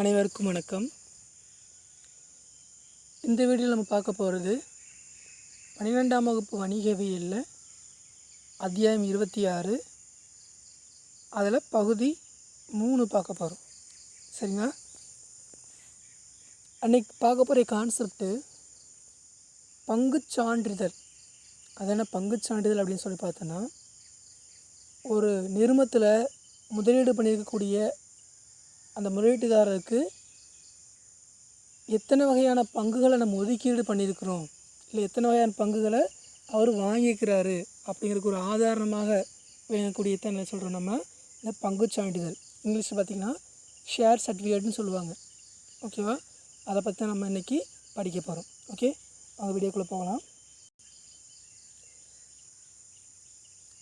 அனைவருக்கும் வணக்கம். இந்த வீடியோவில் நம்ம பார்க்க போகிறது பன்னிரெண்டாம் வகுப்பு வணிகவியலில் அத்தியாயம் இருபத்தி ஆறு. அதில் பகுதி மூணு பார்க்க போகிறோம் சரிங்களா? அன்னைக்கு பார்க்க போகிற கான்செப்ட்டு பங்குச் சான்றிதழ். அது என்ன பங்குச் சான்றிதழ் அப்படின்னு சொல்லி பார்த்தோன்னா ஒரு நிறுமத்தில் முதலீடு பண்ணியிருக்கக்கூடிய அந்த முதலீட்டுதாரருக்கு எத்தனை வகையான பங்குகளை நம்ம ஒதுக்கீடு பண்ணியிருக்கிறோம்? இல்லை எத்தனை வகையான பங்குகளை அவர் வாங்கியிருக்கிறாரு? அப்படிங்கிறதுக்கு ஒரு ஆதாரமாக வேணக்கூடிய என்ன சொல்கிறோம் நம்ம? இந்த பங்குச் சான்றிதழ். இங்கிலீஷில் பார்த்திங்கன்னா ஷேர் சர்டிஃபிகேட்னு சொல்லுவாங்க. ஓகேவா? அதை பற்றி தான் நம்ம இன்றைக்கி படிக்க போகிறோம் ஓகே? அவங்க வீடியோக்குள்ளே போகலாம்.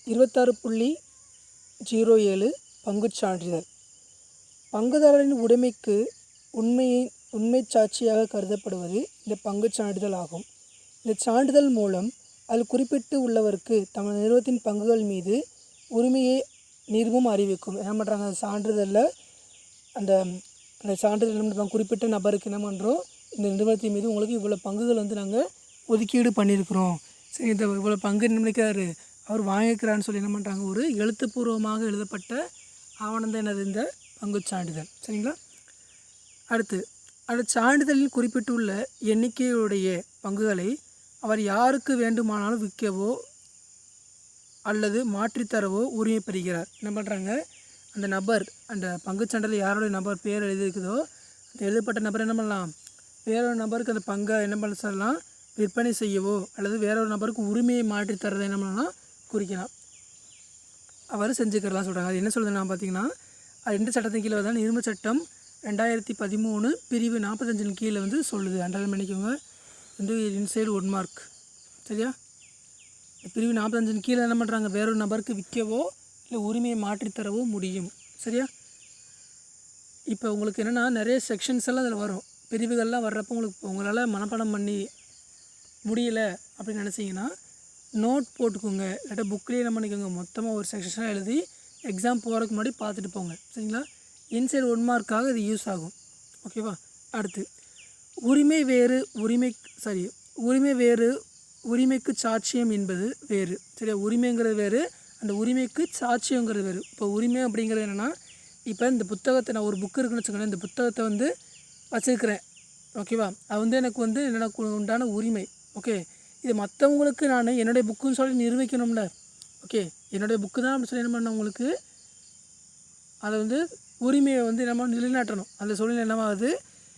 இருபத்தாறு புள்ளி ஜீரோ ஏழு பங்குச் சான்றிதழ். பங்குதாரரின் உடைமைக்கு உண்மையை உண்மை சாட்சியாக கருதப்படுவது இந்த பங்குச் சான்றிதழ் ஆகும். இந்த சான்றிதழ் மூலம் அதில் குறிப்பிட்டு உள்ளவருக்கு தமது நிறுவனத்தின் பங்குகள் மீது உரிமையை நிறுவம் அறிவிக்கும். என்ன பண்ணுறாங்க அந்த சான்றிதழில் அந்த அந்த சான்றிதழ் என்ன குறிப்பிட்ட நபருக்கு என்ன பண்ணுறோம் இந்த நிறுவனத்தின் மீது உங்களுக்கு இவ்வளோ பங்குகள் வந்து நாங்கள் ஒதுக்கீடு பண்ணியிருக்கிறோம். சரி இந்த இவ்வளோ பங்கு நினைக்கிறாரு அவர் வாங்கிக்கிறான்னு சொல்லி என்ன பண்ணுறாங்க ஒரு எழுத்துப்பூர்வமாக எழுதப்பட்ட ஆவணம் தான் என்னது? இந்த பங்குச் சான்றிதழ் சரிங்களா? அடுத்து அடுத்த சான்றிதழில் குறிப்பிட்டுள்ள எண்ணிக்கையுடைய பங்குகளை அவர் யாருக்கு வேண்டுமானாலும் விற்கவோ அல்லது மாற்றித்தரவோ உரிமை பெறுகிறார் என்ன பண்ணுறாங்க அந்த நபர் அந்த பங்குச் சான்றிதழ் யாருடைய நபர் பேர் எழுதியிருக்குதோ அந்த எழுதப்பட்ட நபர் என்ன பண்ணலாம்? வேறொரு நபருக்கு அந்த பங்கை என்ன பண்ண சொல்லலாம்? விற்பனை செய்யவோ அல்லது வேறொரு நபருக்கு உரிமையை மாற்றித்தரதை என்ன பண்ணலாம்? குறிக்கலாம். அவர் செஞ்சுக்கிறலாம் சொல்கிறாங்க அது என்ன சொல்லுதுன்னா பார்த்தீங்கன்னா அது சட்டத்தின் கீழே வருதுன்னா இரும்பு சட்டம் ரெண்டாயிரத்தி பதிமூணு பிரிவு நாற்பத்தஞ்சின் கீழே வந்து சொல்லுது. அண்டர்லைன் பண்ணிக்கோங்க வந்து இன்சைடு ஒன் மார்க் சரியா? பிரிவு நாற்பத்தஞ்சின் கீழே என்ன பண்ணுறாங்க வேறொரு நபருக்கு விற்கவோ இல்லை உரிமையை மாற்றித்தரவோ முடியும். சரியா? இப்போ உங்களுக்கு என்னென்னா நிறைய செக்ஷன்ஸ் எல்லாம் அதில் வரும். பிரிவுகள்லாம் வர்றப்போ உங்களுக்கு உங்களால் மனப்பாடம் பண்ணி முடியல அப்படின்னு நினச்சிங்கன்னா நோட் போட்டுக்கோங்க. இல்லாட்டா புக்லேயே என்ன பண்ணிக்கோங்க. மொத்தமாக ஒரு செக்ஷனாக எழுதி எக்ஸாம் போகிறதுக்கு முன்னாடி பார்த்துட்டு போங்க. சரிங்களா? இன்சைடு ஒன் மார்க்காக இது யூஸ் ஆகும். ஓகேவா அடுத்து உரிமை வேறு உரிமை சாரி உரிமை வேறு உரிமைக்கு சாட்சியம் என்பது வேறு. சரியா? உரிமைங்கிறது வேறு அந்த உரிமைக்கு சாட்சியங்கிறது வேறு. இப்போ உரிமை அப்படிங்கிறது என்னென்னா இப்போ இந்த புத்தகத்தை நான் ஒரு புக்கு இருக்குன்னு வச்சுக்கோங்களேன் இந்த புத்தகத்தை வந்து வச்சுருக்கிறேன். ஓகேவா அது வந்து எனக்கு வந்து என்னென்ன உண்டான உரிமை. ஓகே இது மற்றவங்களுக்கு நான் என்னுடைய புக்குன்னு சொல்லி நிரூபிக்கணும்ல. ஓகே என்னுடைய புக்கு தான் அப்படி சொல்லி என்ன பண்ண உங்களுக்கு? அதை வந்து உரிமையை வந்து நம்ம நிலைநாட்டணும். அந்த சூழ்நிலை என்னவாகுது?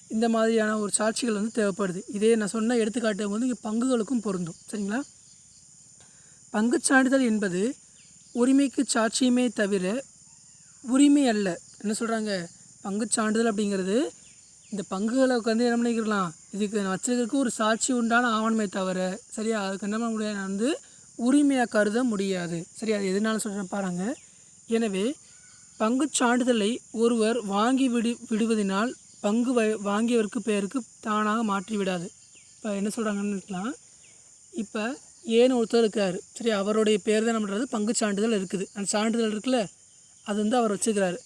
இந்த மாதிரியான ஒரு சாட்சிகள் வந்து தேவைப்படுது. இதே நான் சொன்ன எடுத்துக்காட்டு வந்து இங்கே பங்குகளுக்கும் பொருந்தும். சரிங்களா? பங்குச் சான்றிதழ் என்பது உரிமைக்கு சாட்சியுமே தவிர உரிமை அல்ல. என்ன சொல்கிறாங்க பங்குச் சான்றிதழ் அப்படிங்கிறது இந்த பங்குகளை வந்து என்ன பண்ணிக்கலாம்? இதுக்கு நான் வச்சுருக்கிறதுக்கு ஒரு சாட்சி உண்டான ஆவணமே தவிர சரியா? அதுக்கு என்ன பண்ண முடியாது? நான் வந்து உரிமையாக கருத முடியாது. சரி அது எதனால சொல்கிறேன் பாருங்க. எனவே பங்குச் சான்றிதழை ஒருவர் வாங்கி விடு விடுவதனால் பங்கு வ வாங்கியவருக்கு பெயருக்கு தானாக மாற்றி விடாது. இப்போ என்ன சொல்கிறாங்கன்னு இப்போ ஏன்னு ஒருத்தர் இருக்கார்? சரி அவருடைய பேர் தான் பண்ணுறது பங்குச் சான்றிதழ் இருக்குது. அந்த சான்றிதழ் இருக்குல்ல அது வந்து அவர் வச்சுக்கிறாரு.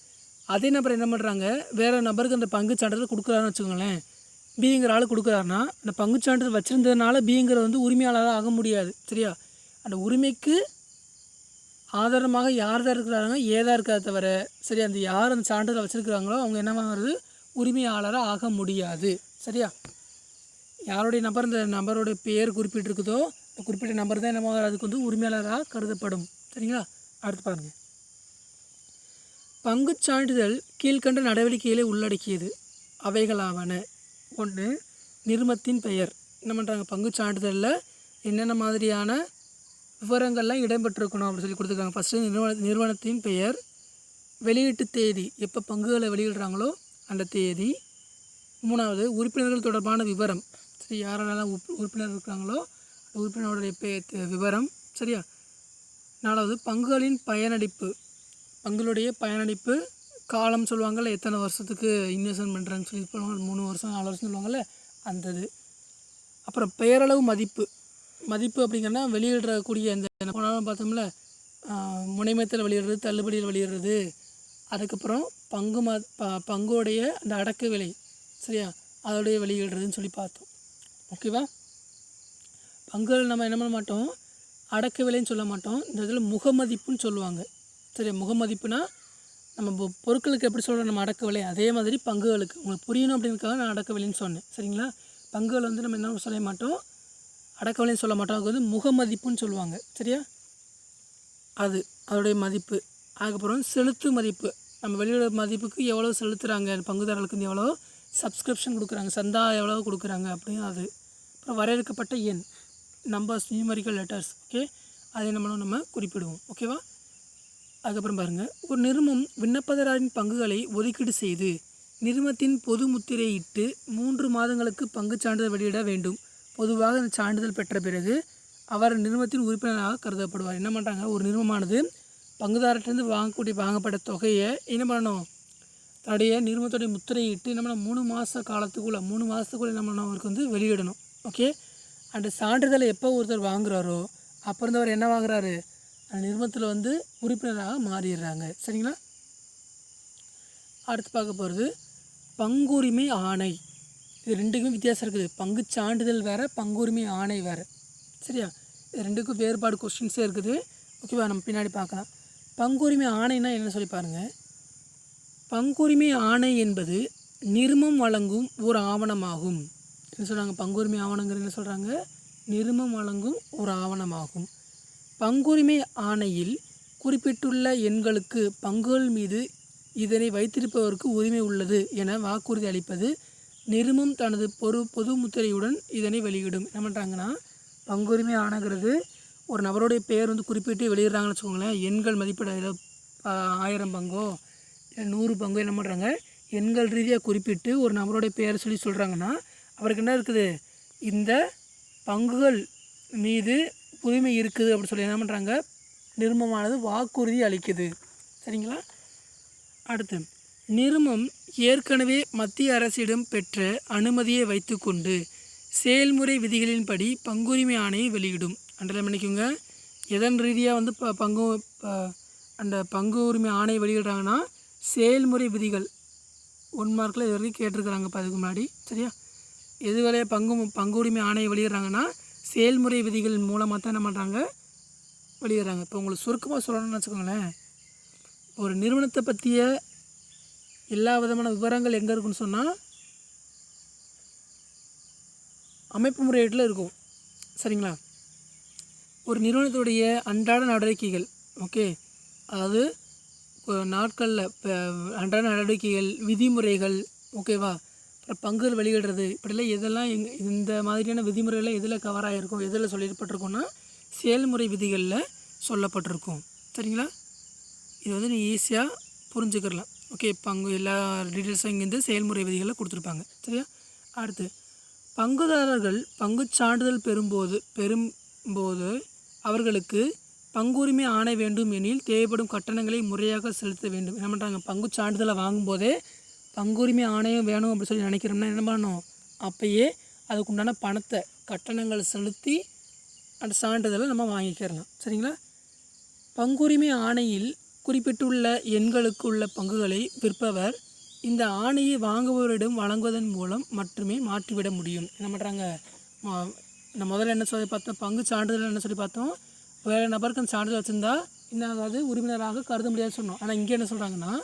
அதே நபர் என்ன பண்ணுறாங்க வேறு நபருக்கு அந்த பங்குச் சான்றிதழ் கொடுக்குறாருன்னு வச்சுக்கோங்களேன். பிங்கிற ஆள் கொடுக்குறாருன்னா அந்த பங்குச் சான்றிதழ் வச்சுருந்ததுனால பிங்கிற வந்து உரிமையாளராக ஆக முடியாது. சரியா? அந்த உரிமைக்கு ஆதாரமாக யார் தான் இருக்கிறாங்க ஏதா இருக்காத தவிர சரி அந்த யார் அந்த சான்றிதழ் வச்சுருக்கிறாங்களோ அவங்க என்னவாகிறது உரிமையாளராக ஆக முடியாது. சரியா? யாருடைய நபர் இந்த நம்பரோட பேர் குறிப்பிட்டிருக்குதோ இந்த குறிப்பிட்ட நபர் தான் என்னவாக அதுக்கு வந்து உரிமையாளராக கருதப்படும். சரிங்களா? அடுத்து பாருங்கள் பங்குச் சான்றிதழ் கீழ்கண்ட நடவடிக்கைகளை உள்ளடக்கியது. அவைகளாவன. ஒன்று நிறுமத்தின் பெயர். என்ன பண்ணுறாங்க பங்குச் சான்றிதழில் என்னென்ன மாதிரியான விவரங்கள்லாம் இடம்பெற்றிருக்கணும் அப்படின்னு சொல்லி கொடுத்துருக்காங்க. ஃபஸ்ட்டு நிறுவன நிறுவனத்தின் பெயர் வெளியீட்டு தேதி எப்போ பங்குகளை வெளியிடுறாங்களோ அந்த தேதி. மூணாவது உறுப்பினர்கள் தொடர்பான விவரம். சரி யாரெல்லாம் உப் உறுப்பினர் இருக்கிறாங்களோ அந்த உறுப்பினருடைய பே விவரம். சரியா? நாலாவது பங்குகளின் பயனளிப்பு பங்குகளுடைய பயனளிப்பு காலம் சொல்லுவாங்கள்ல எத்தனை வருஷத்துக்கு இன்வெஸ்ட்மெண்ட் பண்ணுறாங்கன்னு சொல்லி சொல்லுவாங்க. மூணு வருஷம் நாலு வருஷம் சொல்லுவாங்கள்ல அந்த இது. அப்புறம் பெயரளவு மதிப்பு. மதிப்பு அப்படிங்கன்னா வெளியிடக்கூடிய அந்த போனாலும் பார்த்தோம்ல முனைமத்தில் வெளியிடுறது தள்ளுபடியில் வெளியிடுறது. அதுக்கப்புறம் பங்கு ம ப பங்குடைய அந்த அடக்கு விலை சரியா? அதோடைய வெளியிடுறதுன்னு சொல்லி பார்த்தோம். ஓகேவா? பங்குகள் நம்ம என்ன பண்ண மாட்டோம்? அடக்கு விலைன்னு சொல்ல மாட்டோம். இந்த இதில் முகமதிப்புன்னு சொல்லுவாங்க. சரியா? முகமதிப்புனா நம்ம பொருட்களுக்கு எப்படி சொல்கிறோம் நம்ம அடக்க விலை. அதே மாதிரி பங்குகளுக்கு. உங்களுக்கு புரியணும் அப்படின்றதுக்காக நான் அடக்க விலைன்னு சொன்னேன். சரிங்களா? பங்குகள் வந்து நம்ம என்ன சொல்ல மாட்டோம்? அடக்கவிலைன்னு சொல்ல மாட்டோம். அதுக்கு வந்து முகமதிப்புன்னு சொல்லுவாங்க. சரியா? அது அதோடைய மதிப்பு. அதுக்கப்புறம் செலுத்து மதிப்பு. நம்ம வெளியோட மதிப்புக்கு எவ்வளோ செலுத்துகிறாங்க பங்குதாரர்களுக்கு வந்து எவ்வளோ சப்ஸ்கிரிப்ஷன் கொடுக்குறாங்க சந்தா எவ்வளோ கொடுக்குறாங்க அப்படின்னு அது. அப்புறம் வரையறுக்கப்பட்ட எண் நம்பர்ஸ் நியூமரிக்கல் லெட்டர்ஸ் ஓகே அதை நம்மளும் நம்ம குறிப்பிடுவோம். ஓகேவா அதுக்கப்புறம் பாருங்கள் ஒரு நிறுமம் விண்ணப்பதாரரின் பங்குகளை ஒதுக்கீடு செய்து நிறுமத்தின் பொது முத்திரையிட்டு மூன்று மாதங்களுக்கு பங்கு சான்றிதழ் வெளியிட வேண்டும். பொதுவாக இந்த சான்றிதழ் பெற்ற பிறகு அவர் நிறுவனத்தின் உறுப்பினராக கருதப்படுவார். என்ன பண்ணுறாங்க ஒரு நிறுவனமானது பங்குதாரர்கிட்டருந்து வாங்கக்கூடிய வாங்கப்பட்ட தொகையை என்ன பண்ணணும்? தன்னுடைய நிறுவனத்துடைய முத்திரையிட்டு என்ன பண்ணணும்? மூணு மாத காலத்துக்குள்ளே மூணு மாதத்துக்குள்ளே என்ன பண்ணணும்? அவருக்கு வந்து வெளியிடணும். ஓகே அந்த சான்றிதழை எப்போ ஒருத்தர் வாங்குகிறாரோ அப்போ இருந்து அவர் என்ன வாங்குறாரு? அந்த நிறுவனத்தில் வந்து உறுப்பினராக மாறிடுறாங்க. சரிங்களா? அடுத்து பார்க்க போகிறது பங்குரிமை ஆணை. இது ரெண்டுக்கும் வித்தியாசம் இருக்குது. பங்குச் சான்றிதழ் வேறு பங்குரிமை ஆணை வேறு. சரியா? இது ரெண்டுக்கும் வேறுபாடு கொஸ்டின்ஸே இருக்குது. ஓகேவா நம்ம பின்னாடி பார்க்கலாம். பங்குரிமை ஆணைனா என்ன சொல்லி பாருங்கள் பங்குரிமை ஆணை என்பது நிருமம் வழங்கும் ஒரு ஆவணமாகும். என்ன சொல்கிறாங்க பங்குரிமை ஆவணங்கிறது என்ன சொல்கிறாங்க நிருமம் வழங்கும் ஒரு ஆவணமாகும். பங்குரிமை ஆணையில் குறிப்பிட்டுள்ள எண்களுக்கு பங்குகள் மீது இதனை வைத்திருப்பவருக்கு உரிமை உள்ளது என வாக்குறுதி அளிப்பது நிருமம் தனது பொறு பொது முத்திரையுடன் இதனை வெளியிடும். என்ன பண்ணுறாங்கன்னா பங்குரிமை ஆணைங்கிறது ஒரு நபருடைய பெயர் வந்து குறிப்பிட்டு வெளியிடுறாங்கன்னு வச்சுக்கோங்களேன். எண்கள் மதிப்பீடு ஆயிரம் பங்கோ இல்லை நூறு பங்கோ என்ன பண்ணுறாங்க எண்கள் ரீதியாக குறிப்பிட்டு ஒரு நபருடைய பெயர் சொல்லி சொல்கிறாங்கன்னா அவருக்கு என்ன இருக்குது? இந்த பங்குகள் மீது உரிமை இருக்குது அப்படின்னு சொல்லி என்ன பண்ணுறாங்க நிருமமானது வாக்குறுதி அளிக்குது. சரிங்களா? அடுத்து நிறுமம் ஏற்கனவே மத்திய அரசிடம் பெற்ற அனுமதியை வைத்துக்கொண்டு செயல்முறை விதிகளின்படி பங்குரிமை ஆணையை வெளியிடும். அண்டர்லைன் பண்ணிக்கோங்க எதன் ரீதியாக வந்து ப பங்கு அந்த பங்கு உரிமை ஆணை வெளியிடுறாங்கன்னா செயல்முறை விதிகள். ஒன் மார்க்கில் இது வரைக்கும் கேட்டிருக்கிறாங்க இப்போ அதுக்கு முன்னாடி. சரியா? எது வரைய பங்கு பங்கு உரிமை ஆணையை வெளியிடுறாங்கன்னா செயல்முறை விதிகள் மூலமாக தான் என்ன பண்ணுறாங்க வெளியிடுறாங்க. இப்போ உங்களுக்கு சுருக்கமாக சொல்லணும்னு வச்சுக்கோங்களேன். ஒரு நிறுவனத்தை பற்றிய எல்லா விதமான விவரங்கள் எங்கே இருக்குன்னு சொன்னால் அமைப்பு முறையீட்டில் இருக்கும். சரிங்களா? ஒரு நிறுவனத்துடைய அன்றாட நடவடிக்கைகள் ஓகே அதாவது நாட்களில் அன்றாட நடவடிக்கைகள் விதிமுறைகள் ஓகேவா அப்புறம் பங்குகள் வெளியிடுறது இப்படிலாம் எதெல்லாம் எங் இந்த மாதிரியான விதிமுறைகள்லாம் எதில் கவர் ஆகிருக்கும் எதில் சொல்லப்பட்டிருக்கும்னா செயல்முறை விதிகளில் சொல்லப்பட்டிருக்கும். சரிங்களா? இது வந்து நீ ஈஸியாக புரிஞ்சுக்கிடலாம் ஓகே பங்கு எல்லா டீட்டெயில்ஸும் இங்கேருந்து செயல்முறை விதிகளை கொடுத்துருப்பாங்க. சரியா? அடுத்து பங்குதாரர்கள் பங்குச் சான்றிதழ் பெறும்போது பெறும்போது அவர்களுக்கு பங்குரிமை ஆணை வேண்டும் எனில் தேவைப்படும் கட்டணங்களை முறையாக செலுத்த வேண்டும். என்ன பண்ணுறாங்க பங்குச் சான்றிதழை வாங்கும்போதே பங்குரிமை ஆணையம் வேணும் அப்படின்னு சொல்லி நினைக்கிறோம்னா என்ன பண்ணணும்? அப்பயே அதுக்குண்டான பணத்தை கட்டணங்கள் செலுத்தி அந்த சான்றிதழை நம்ம வாங்கிக்கிறலாம். சரிங்களா? பங்குரிமை ஆணையில் குறிப்பிட்டுள்ள எண்களுக்கு உள்ள பங்குகளை விற்பவர். இந்த ஆணையை வாங்குபவரிடம் வழங்குவதன் மூலம் மட்டுமே மாற்றிவிட முடியும். என்ன பண்ணுறாங்க நம்ம முதல்ல என்ன சொல்லி பார்த்தோம்? பங்கு சான்றிதழ் என்ன சொல்லி பார்த்தோம்? வேறு நபருக்கு அந்த சான்றிதழ் வச்சுருந்தா என்ன ஆகாது? உறுப்பினராக கருத முடியாதுன்னு சொன்னோம். ஆனால் இங்கே என்ன சொல்கிறாங்கன்னா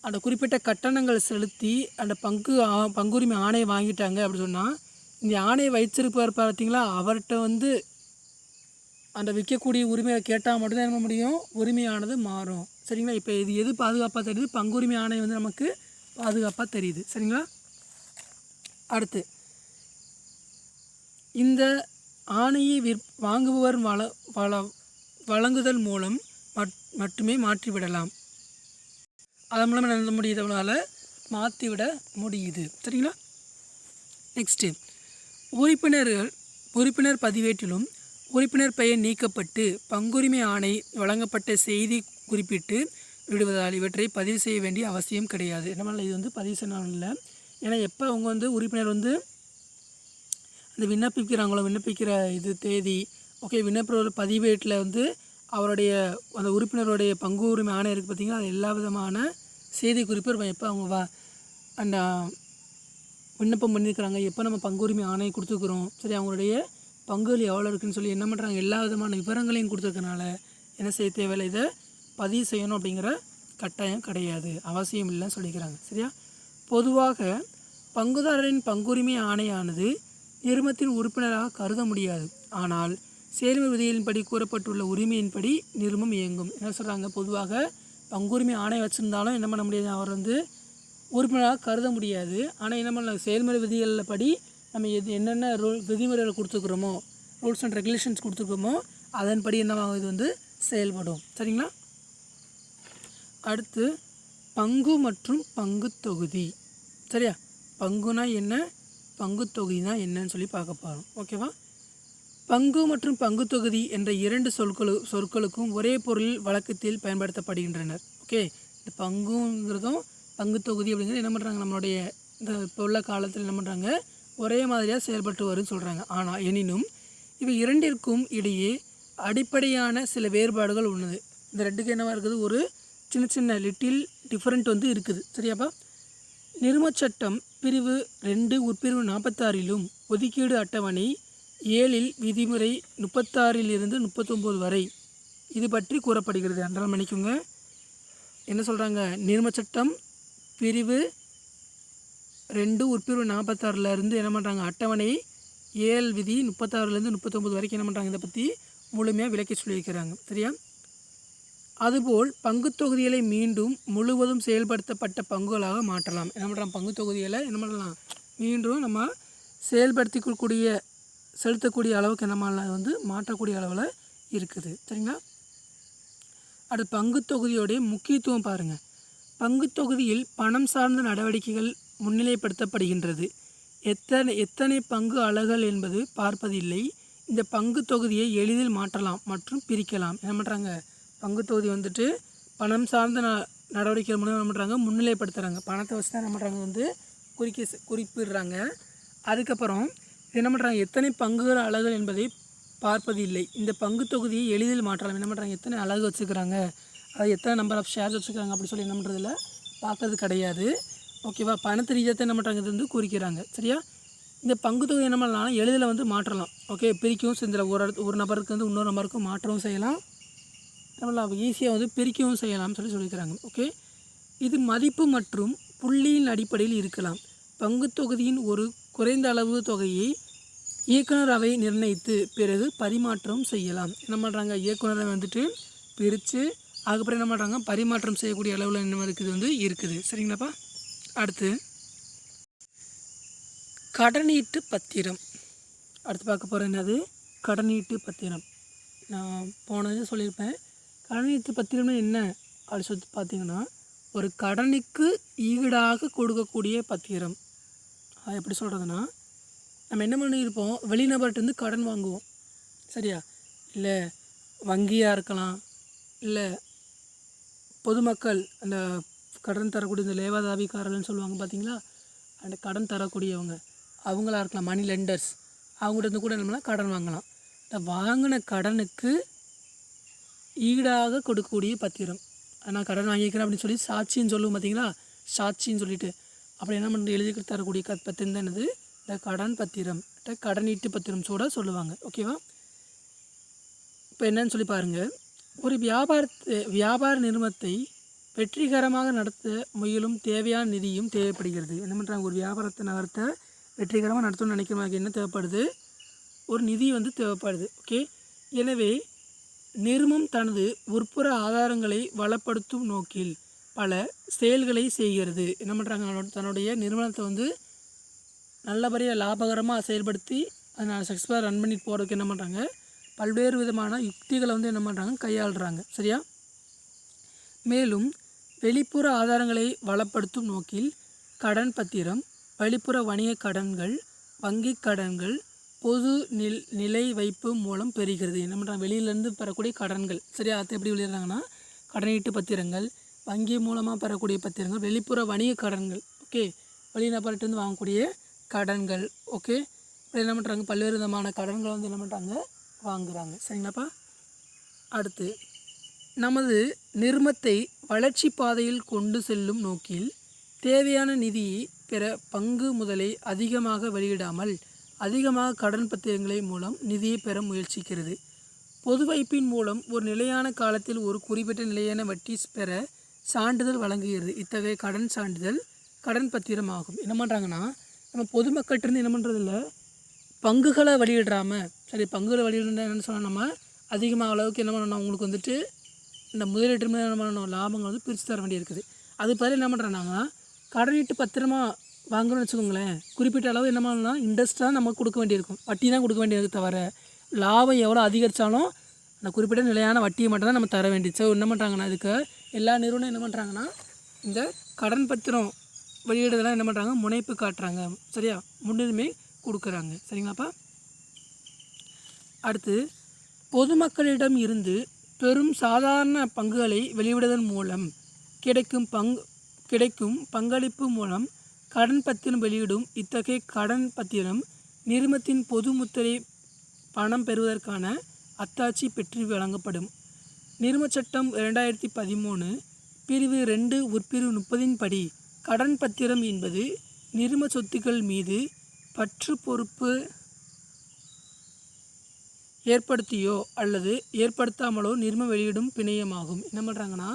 அந்த குறிப்பிட்ட கட்டணங்கள் செலுத்தி அந்த பங்கு ஆ- பங்குரிமை ஆணையை வாங்கிட்டாங்க அப்படி சொன்னால் இந்த ஆணையை வைத்திருப்பவர் பார்த்தீங்களா? அவர்கிட்ட வந்து அந்த விற்கக்கூடிய உரிமையை கேட்டால் மட்டும்தான் என்ன பண்ண முடியும்? உரிமையானது மாறும். சரிங்களா? இப்போ இது எது பாதுகாப்பாக தெரியுது? பங்குரிமை ஆணையம் வந்து நமக்கு பாதுகாப்பாக தெரியுது. சரிங்களா? அடுத்து இந்த ஆணையை விற் வாங்குபவர் வள வள வழங்குதல் மூலம் மட் மட்டுமே மாற்றிவிடலாம். அதன் மூலம் என்ன பண்ண மாற்றிவிட முடியுது. சரிங்களா? நெக்ஸ்ட்டு உறுப்பினர்கள் உறுப்பினர் பதிவேட்டிலும் உறுப்பினர் பெயர் நீக்கப்பட்டு பங்குரிமை ஆணை வழங்கப்பட்ட செய்தி குறிப்பிட்டு விடுவதால் இவற்றை பதிவு செய்ய வேண்டிய அவசியம் கிடையாது. நம்மளால் இது வந்து பதிவு செய்யணும் இல்லை. ஏன்னா எப்போ அவங்க வந்து உறுப்பினர் வந்து அந்த விண்ணப்பிக்கிறாங்களோ விண்ணப்பிக்கிற இது தேதி ஓகே விண்ணப்ப பதிவேட்டில் வந்து அவருடைய அந்த உறுப்பினருடைய பங்கு உரிமை ஆணை இருக்குது பார்த்திங்கன்னா அது எல்லா விதமான செய்தி குறிப்பு எப்போ அவங்க வா அந்த விண்ணப்பம் பண்ணியிருக்கிறாங்க எப்போ நம்ம பங்கு உரிமை ஆணையை கொடுத்துருக்குறோம் சரி அவங்களுடைய பங்குகள் எவ்வளோ இருக்குன்னு சொல்லி என்ன பண்ணுறாங்க எல்லா விதமான விவரங்களையும் கொடுத்துருக்கனால என்ன செய்ய தேவையில்லை? இதை பதிவு செய்யணும் அப்படிங்கிற கட்டாயம் கிடையாது. அவசியம் இல்லைன்னு சொல்லிக்கிறாங்க. சரியா? பொதுவாக பங்குதாரரின் பங்குரிமை ஆணையானது நிறுமத்தின் உறுப்பினராக கருத முடியாது. ஆனால் செயல்முறை விதிகளின்படி கூறப்பட்டுள்ள உரிமையின்படி நிறுமம் இயங்கும். என்ன சொல்கிறாங்க பொதுவாக பங்குரிமை ஆணை வச்சுருந்தாலும் என்ன பண்ண முடியாது? அவர் வந்து உறுப்பினராக கருத முடியாது. ஆனால் என்ன பண்ணலாம் செயல்முறை விதிகளில் படி நம்ம எது என்னென்ன ரூல் விதிமுறைகள் கொடுத்துருக்குறோமோ ரூல்ஸ் அண்ட் ரெகுலேஷன்ஸ் கொடுத்துருக்கோமோ அதன்படி என்னவாகும் இது வந்து செயல்படும். சரிங்களா? அடுத்து பங்கு மற்றும் பங்கு தொகுதி. சரியா? பங்குனா என்ன? பங்கு தொகுதினா என்னன்னு சொல்லி பார்க்க போகிறோம் ஓகேவா பங்கு மற்றும் பங்கு தொகுதி என்ற இரண்டு சொற்களு சொற்களுக்கும் ஒரே பொருள் வழக்கத்தில் பயன்படுத்தப்படுகின்றனர். ஓகே இந்த பங்குங்கிறதும் பங்கு தொகுதி அப்படிங்கிறது என்ன பண்ணுறாங்க நம்மளுடைய இந்த இப்போ உள்ள காலத்தில் என்ன பண்ணுறாங்க ஒரே மாதிரியாக செயல்பட்டு வரும்னு சொல்கிறாங்க ஆனால் எனினும் இவை இரண்டிற்கும் இடையே அடிப்படையான சில வேறுபாடுகள் உள்ளது. இந்த ரெண்டுக்கு என்னவாக இருக்குது? ஒரு சின்ன சின்ன லிட்டில் டிஃப்ரெண்ட் வந்து இருக்குது. சரியாப்பா? நிறுமச்சட்டம் பிரிவு ரெண்டு உட்பிரிவு நாற்பத்தாறிலும் ஒதுக்கீடு அட்டவணை ஏழில் விதிமுறை முப்பத்தாறிலிருந்து முப்பத்தொம்போது வரை. இது பற்றி கூறப்படுகிறது. அன்றால் மன்னிக்குங்க. என்ன சொல்கிறாங்க நிறுமச் சட்டம் பிரிவு ரெண்டு உட்பிரிவு நாற்பத்தாறுல இருந்து என்ன பண்ணுறாங்க அட்டவணை ஏழு விதி முப்பத்தாறுலேருந்து முப்பத்தொம்பது வரைக்கும் என்ன பண்ணுறாங்க இதை பற்றி முழுமையாக விளக்கி சொல்லியிருக்கிறாங்க. சரியா? அதுபோல் பங்குத் தொகுதிகளை மீண்டும் முழுவதும் செயல்படுத்தப்பட்ட பங்குகளாக மாற்றலாம். என்ன பண்ணுறோம் பங்கு தொகுதிகளை என்ன பண்ணலாம்? மீண்டும் நம்ம செயல்படுத்திக்கக்கூடிய செலுத்தக்கூடிய அளவுக்கு என்ன பண்ணலாம்? வந்து மாற்றக்கூடிய அளவில் இருக்குது. சரிங்களா? அடுத்து பங்குத் தொகுதியோடைய முக்கியத்துவம் பாருங்கள் பங்குத் தொகுதியில் பணம் சார்ந்த நடவடிக்கைகள் முன்னிலைப்படுத்தப்படுகின்றது. எத்தனை எத்தனை பங்கு அலகுகள் என்பது பார்ப்பதில்லை. இந்த பங்கு தொகுதியை எளிதில் மாற்றலாம் மற்றும் பிரிக்கலாம். என்ன பண்ணுறாங்க பங்கு தொகுதி வந்துட்டு பணம் சார்ந்த ந நடவடிக்கைகள் மூலம் என்ன பண்ணுறாங்க முன்னிலைப்படுத்துகிறாங்க பணத்தை வச்சு தான் என்ன பண்ணுறாங்க வந்து குறிக்க குறிப்பிடுறாங்க. அதுக்கப்புறம் என்ன பண்ணுறாங்க எத்தனை பங்குகள் அலகுகள் என்பதை பார்ப்பது இல்லை இந்த பங்கு தொகுதியை எளிதில் மாற்றலாம். என்ன பண்ணுறாங்க எத்தனை அலகு வச்சுக்கிறாங்க அது எத்தனை நம்பர் ஆஃப் ஷேர்ஸ் வச்சுக்கிறாங்க அப்படி சொல்லி என்ன பண்ணுறதில்ல பார்க்கறது கிடையாது. ஓகேவா? பணத்து ரீதியத்தை என்ன பண்ணுறாங்க வந்து குறிக்கிறாங்க. சரியா? இந்த பங்கு தொகை என்ன பண்ணலாம் எளிதில் வந்து மாற்றலாம். ஓகே? பிரிக்கவும் செஞ்சிடலாம் ஒரு இடத்து ஒரு நபருக்கு வந்து இன்னொரு நபருக்கும் மாற்றவும் செய்யலாம். நம்மளால் ஈஸியாக வந்து பிரிக்கவும் செய்யலாம்னு சொல்லி சொல்லிக்கிறாங்க. ஓகே? இது மதிப்பு மற்றும் புள்ளியின் அடிப்படையில் இருக்கலாம். பங்கு தொகுதியின் ஒரு குறைந்த அளவு தொகையை இயக்குனர் அவை நிர்ணயித்து பிறகு பரிமாற்றம் செய்யலாம். என்ன பண்ணுறாங்க இயக்குனரை வந்துட்டு பிரித்து அதுக்கப்புறம் என்ன பண்ணுறாங்க பரிமாற்றம் செய்யக்கூடிய அளவில் என்ன இருக்குது? வந்து இருக்குது. சரிங்களாப்பா? அடுத்து கடனீட்டு பத்திரம். அடுத்து பார்க்க போகிற என்னது? கடனீட்டு பத்திரம். நான் போனது சொல்லியிருப்பேன். கடனீட்டு பத்திரம்னா என்ன? அப்படி சொல்லிட்டு பார்த்தீங்கன்னா ஒரு கடனுக்கு ஈடாக கொடுக்கக்கூடிய பத்திரம். அது எப்படி சொல்கிறதுனா நம்ம என்ன பண்ணியிருப்போம் வெளிநபர்கிட்டருந்து கடன் வாங்குவோம். சரியா? இல்லை வங்கியாக இருக்கலாம். இல்லை பொதுமக்கள் அந்த கடன் தரக்கூடிய இந்த லேவாதாவிக்காரர்கள்னு சொல்லுவாங்க பார்த்தீங்களா? அந்த கடன் தரக்கூடியவங்க. அவங்களா இருக்கலாம் மணி லெண்டர்ஸ் அவங்ககிட்ட இருந்து கூட நம்மளால் கடன் வாங்கலாம். இந்த வாங்கின கடனுக்கு ஈடாக கொடுக்கக்கூடிய பத்திரம். நான் கடன் வாங்கிக்கிறேன் அப்படின்னு சொல்லி சாட்சின்னு சொல்லுவோம் பார்த்தீங்களா? சாட்சின்னு சொல்லிட்டு. அப்படி என்ன பண்ணுறது எழுதி தரக்கூடிய க பத்திரம் தான் என்னது? இந்த கடன் பத்திரம். கடனீட்டு பத்திரம் சூட சொல்லுவாங்க. ஓகேவா? இப்போ என்னன்னு சொல்லி பாருங்கள் ஒரு வியாபாரத்தை வியாபார நிறுவனத்தை வெற்றிகரமாக நடத்த முயலும் தேவையான நிதியும் தேவைப்படுகிறது. என்ன பண்ணுறாங்க ஒரு வியாபாரத்தை நகர்த்த வெற்றிகரமாக நடத்தணும்னு நினைக்கிறவங்களுக்கு என்ன தேவைப்படுது? ஒரு நிதி வந்து தேவைப்படுது. ஓகே? எனவே நிறுவனம் தனது உட்புற ஆதாரங்களை வளப்படுத்தும் நோக்கில் பல செயல்களை செய்கிறது. என்ன பண்ணுறாங்க தன்னுடைய நிறுவனத்தை வந்து நல்லபடியாக லாபகரமாக செயல்படுத்தி அதை நான் சக்ஸஸ்ஃபுல்லாக ரன் பண்ணிட்டு போகிறதுக்கு என்ன பண்ணுறாங்க பல்வேறு விதமான யுக்திகளை வந்து என்ன பண்ணுறாங்க கையாளுறாங்க. சரியா? மேலும் வெளிப்புற ஆதாரங்களை வளப்படுத்தும் நோக்கில் கடன் பத்திரம் வெளிப்புற வணிக கடன்கள் வங்கி கடன்கள் பொது நில் நிலை வைப்பு மூலம் பெறுகிறது. என்ன பண்ணுறாங்க வெளியிலேருந்து பெறக்கூடிய கடன்கள். சரியா? அது எப்படி வெளியிடுறாங்கன்னா கடனீட்டு பத்திரங்கள் வங்கி மூலமாக பெறக்கூடிய பத்திரங்கள் வெளிப்புற வணிக கடன்கள். ஓகே? வெளிநபர்கிட்டருந்து வாங்கக்கூடிய கடன்கள். ஓகே? இப்படி என்ன பண்ணுறாங்க பல்வேறு விதமான கடன்களை வந்து என்ன பண்ணுறாங்க வாங்குகிறாங்க சரிங்களாப்பா? அடுத்து நமது நிறுமத்தை வளர்ச்சி பாதையில் கொண்டு செல்லும் நோக்கில் தேவையான நிதியை பெற பங்கு முதலை அதிகமாக வெளியிடாமல் அதிகமாக கடன் பத்திரங்களை மூலம் நிதியை பெற முயற்சிக்கிறது. பொது வைப்பின் மூலம் ஒரு நிலையான காலத்தில் ஒரு குறிப்பிட்ட நிலையான வட்டி பெற சான்றிதழ் வழங்குகிறது. இத்தகைய கடன் சான்றிதழ் கடன் பத்திரம் ஆகும் என்ன பண்ணுறாங்கன்னா நம்ம பொதுமக்கள்கிட்ட என்ன பண்ணுறதில்ல பங்குகளை வெளியிடாம சரி பங்குகளை வெளியிடுறது என்னென்னு சொன்னால் நம்ம அதிகமாக அளவுக்கு என்ன பண்ணணும் உங்களுக்கு வந்துட்டு இந்த முதலீட்டு மேலே என்ன லாபங்கள் வந்து பிரித்து தர வேண்டியிருக்குது. அது பதில் என்ன பண்ணுறாங்க கடனீட்டு பத்திரமா வாங்குறோம்னு வச்சுக்கோங்களேன். குறிப்பிட்ட அளவு என்ன பண்ணலாம் இன்ட்ரெஸ்ட் தான் நமக்கு கொடுக்க வேண்டியிருக்கும். வட்டி தான் கொடுக்க வேண்டியது தவிர லாபம் எவ்வளோ அதிகரித்தாலும் அந்த குறிப்பிட்ட நிலையான வட்டியை மட்டும் தான் நம்ம தர வேண்டியது. ஸோ என்ன பண்ணுறாங்கன்னா இதுக்கு எல்லா நிறுவனம் என்ன பண்ணுறாங்கன்னா இந்த கடன் பத்திரம் வெளியிடுறதெல்லாம் என்ன பண்ணுறாங்க முனைப்பு காட்டுறாங்க. சரியா? முன்னுரிமை கொடுக்குறாங்க. சரிங்களாப்பா? அடுத்து பொதுமக்களிடம் இருந்து பெரும் சாதாரண பங்குகளை வெளியிடுவதன் மூலம் கிடைக்கும் பங்கு கிடைக்கும் பங்களிப்பு மூலம் கடன் பத்திரம் வெளியிடும் இத்தகைய கடன் பத்திரம் நிறுமத்தின் பொது முத்திரை பணம் பெறுவதற்கான அத்தாட்சி பெற்று வழங்கப்படும். நிறுவனச் சட்டம் இரண்டாயிரத்தி பதிமூணு பிரிவு ரெண்டு உட்பிரிவு முப்பதின் படி கடன் பத்திரம் என்பது நிறும சொத்துக்கள் மீது பற்று பொறுப்பு ஏற்படுத்தியோ அல்லது ஏற்படுத்தாமலோ நிர்ம வெளியிடும் பிணையமாகும். என்ன பண்ணுறாங்கன்னா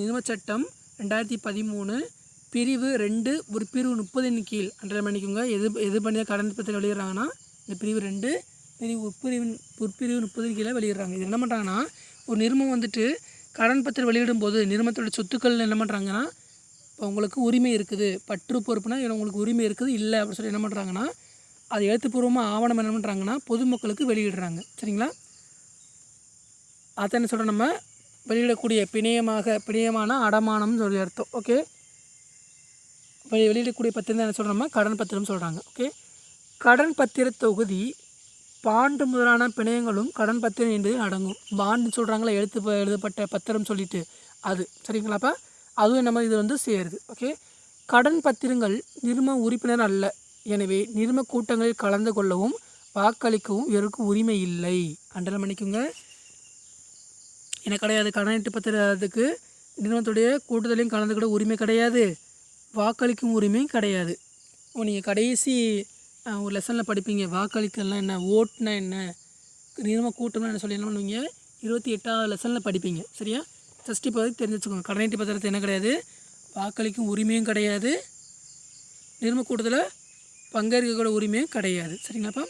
நிர்மச்சட்டம் ரெண்டாயிரத்தி பதிமூணு பிரிவு ரெண்டு உட்பிரிவு முப்பதின் கீழ். அன்றை மணிக்குங்க எது எது பண்ணி கடன் பத்திரம் வெளியிடுறாங்கன்னா இந்த பிரிவு ரெண்டு பிரிவு உட்பிரிவின் உட்பிரிவு முப்பதின் கீழே வெளியிடுறாங்க. இது என்ன பண்ணுறாங்கன்னா ஒரு நிர்மம் வந்துட்டு கடன் பத்திரம் வெளியிடும் போது நிர்மத்தோட சொத்துக்கள் என்ன பண்ணுறாங்கன்னா இப்போ உங்களுக்கு உரிமை இருக்குது. பற்று பொறுப்புனா உங்களுக்கு உரிமை இருக்குது இல்லை அப்படின்னு சொல்லி என்ன பண்ணுறாங்கன்னா அது எழுத்துப்பூர்வமாக ஆவணம் என்ன பண்ணுறாங்கன்னா பொதுமக்களுக்கு வெளியிடுறாங்க. சரிங்களா? அதை என்ன சொல்கிறோம் நம்ம? வெளியிடக்கூடிய பிணையமாக பிணையமான அடமானம்னு சொல்லி அர்த்தம். ஓகே வெளி வெளியிடக்கூடிய பத்திரம் என்ன சொல்கிறோம் கடன் பத்திரம் சொல்கிறாங்க ஓகே கடன் பத்திர தொகுதி பாண்டு முதலான பிணையங்களும் கடன் பத்திரம் என்பது அடங்கும். பாண்டு சொல்கிறாங்களா எழுத்து ப- எழுதப்பட்ட பத்திரம் சொல்லிட்டு அது. சரிங்களாப்பா அதுவும் நம்ம இது வந்து சேருது. ஓகே கடன் பத்திரங்கள் நிர்ம உறுப்பினர் அல்ல. எனவே நிர்ம கூட்டங்களில் கலந்து கொள்ளவும் வாக்களிக்கவும் இவருக்கு உரிமை இல்லை. அண்டலம் பண்ணிக்கோங்க என்ன கிடையாது. கடனீட்டு பத்திரத்துக்கு நிறுவனத்துடைய கூட்டத்திலையும் கலந்துக்கிட உரிமை கிடையாது. வாக்களிக்கும் உரிமையும் கிடையாது. ஓ நீங்கள் கடைசி ஒரு லெசனில் படிப்பீங்க. வாக்களிக்கலாம் என்ன? ஓட்டுனா என்ன? நிறுவன கூட்டம்னா என்ன சொல்லி என்ன பண்ணுவீங்க? இருபத்தி எட்டாவது லெசனில் படிப்பீங்க. சரியா? ஜஸ்ட் இப்போ தெரிஞ்சு வச்சுக்கோங்க கடனீட்டு பத்திரத்தை என்ன கிடையாது? வாக்களிக்கும் உரிமையும் கிடையாது. நிறுவன கூட்டத்தில் பங்கேற்கக்கூட உரிமையும் கிடையாது. சரிங்களாப்பா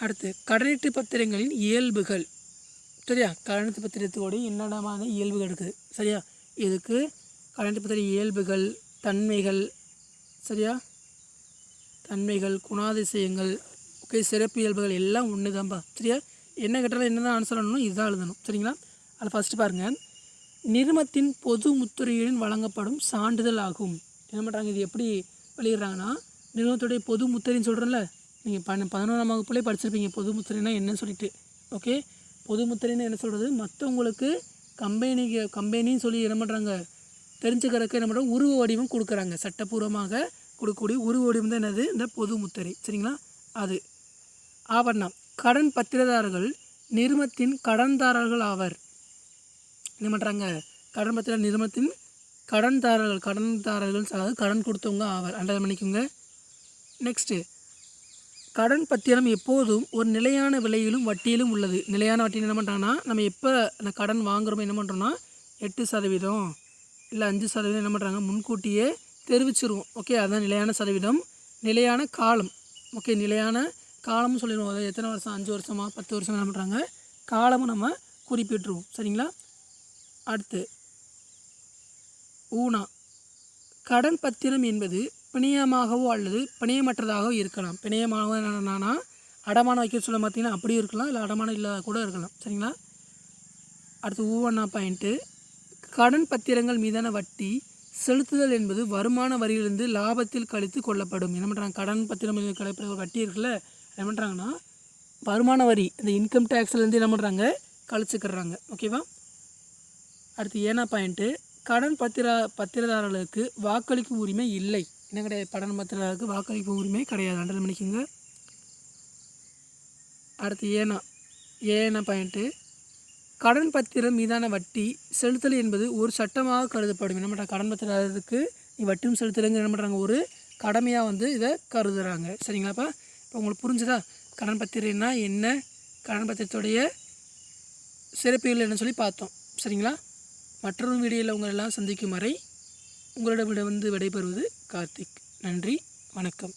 அடுத்து கடனீட்டு பத்திரங்களின் இயல்புகள். சரியா? கடனீட்டு பத்திரத்தோடைய என்னென்னமான இயல்புகள் இருக்குது? சரியா? இதுக்கு கடனீட்டு பத்திர இயல்புகள் தன்மைகள் சரியா? தன்மைகள் குணாதிசயங்கள் ஓகே சிறப்பு இயல்புகள் எல்லாம் ஒன்று தான்ப்பா சரியா? என்ன கேட்டாலும் என்ன தான் ஆன்சர் பண்ணணும் இதுதான் எழுதணும். சரிங்களா? அதில் ஃபஸ்ட்டு பாருங்கள் நிறுமத்தின் பொது முத்துறையுடன் வழங்கப்படும் சான்றிதழ் ஆகும் என்ன பண்ணுறாங்க இது எப்படி வெளியிடுறாங்கன்னா நிறுவனத்துடைய பொது முத்திரைன்னு சொல்கிறேன்ல நீங்கள் பன பதினோராம் வகுப்புலேயே படிச்சிருப்பீங்க. பொது முத்திரைனா என்னன்னு சொல்லிட்டு. ஓகே பொது முத்திரைன்னு என்ன சொல்கிறது மற்றவங்களுக்கு கம்பெனிக்கு கம்பெனின்னு சொல்லி என்ன பண்ணுறாங்க தெரிஞ்சுக்கிறதுக்கு என்ன பண்ணுறாங்க உருவ வடிவம் கொடுக்குறாங்க. சட்டப்பூர்வமாக கொடுக்கக்கூடிய உருவ வடிவம் தான் என்னது? இந்த பொது முத்திரை. சரிங்களா? அது. ஆவரணம் கடன் பத்திரதாரர்கள் நிறுவனத்தின் கடன்தாரர்கள் ஆவர். என்ன பண்ணுறாங்க கடன் பத்திர நிறுவனத்தின் கடன்தாரர்கள் கடன்தாரர்கள் அதாவது கடன் கொடுத்தவங்க ஆவர். அண்டர் பண்ணிக்கோங்க. நெக்ஸ்ட்டு கடன் பத்திரம் எப்போதும் ஒரு நிலையான விலையிலும் வட்டியிலும் உள்ளது. நிலையான வட்டியில் என்ன பண்ணுறாங்கன்னா நம்ம எப்போ அந்த கடன் வாங்குறோமோ என்ன பண்ணுறோன்னா எட்டு சதவீதம் இல்லை அஞ்சு சதவீதம் என்ன பண்ணுறாங்க முன்கூட்டியே தெரிவிச்சிருவோம். ஓகே அதான் நிலையான சதவீதம். நிலையான காலம். ஓகே நிலையான காலம்னு சொல்லிடுவோம். அதாவது எத்தனை வருஷம்? அஞ்சு வருஷமா? பத்து வருஷம் என்ன பண்ணுறாங்க காலமும் நம்ம குறிப்பிட்டுருவோம். சரிங்களா? அடுத்து. ஊனா. கடன் பத்திரம் என்பது பிணையமாகவோ அல்லது பிணையமற்றதாகவோ இருக்கலாம். பிணையமாக என்னன்னா அடமானம் வைக்க சொல்ல பார்த்தீங்கன்னா அப்படியும் இருக்கலாம். இல்லை அடமானம் இல்லாத கூட இருக்கலாம். சரிங்களா? அடுத்து ஒவ்வொன்றா பாயிண்ட்டு கடன் பத்திரங்கள் மீதான வட்டி செலுத்துதல் என்பது வருமான வரியிலிருந்து லாபத்தில் கழித்து கொள்ளப்படும். என்ன பண்ணுறாங்க கடன் பத்திரம் மீது ஒரு வட்டி இருக்குல்ல என்ன பண்ணுறாங்கன்னா வருமான வரி இந்த இன்கம் டேக்ஸ்லேருந்து என்ன பண்ணுறாங்க கழிச்சுக்கிறாங்க. ஓகேவா அடுத்து ஏனா பாயிண்ட்டு கடன் பத்திர பத்திரதாரர்களுக்கு வாக்களிக்கும் உரிமை இல்லை. என்ன கிடையாது கடன் பத்திரதாரருக்கு வாக்களிப்பு உரிமை கிடையாது. அண்டர் மணிக்குங்க. அடுத்து ஏனா ஏனா பாயிண்ட்டு கடன் பத்திரம் மீதான வட்டி செலுத்தல் என்பது ஒரு சட்டமாக கருதப்படும். என்ன பண்ணுறாங்க கடன் பத்திரத்துக்கு நீ வட்டியும் செலுத்தலுங்க என்ன பண்ணுறாங்க ஒரு கடமையாக வந்து இதை கருதுகிறாங்க சரிங்களாப்பா இப்போ உங்களுக்கு புரிஞ்சுதா? கடன் பத்திரம்னா என்ன? கடன் பத்திரத்துடைய சிறப்புகள் என்ன சொல்லி பார்த்தோம். சரிங்களா? மற்றொரு வீடியோவில் உங்களை எல்லாம் சந்திக்கும் வரை உங்களிடம் வந்து விடைபெறுவது கார்த்திக். நன்றி வணக்கம்.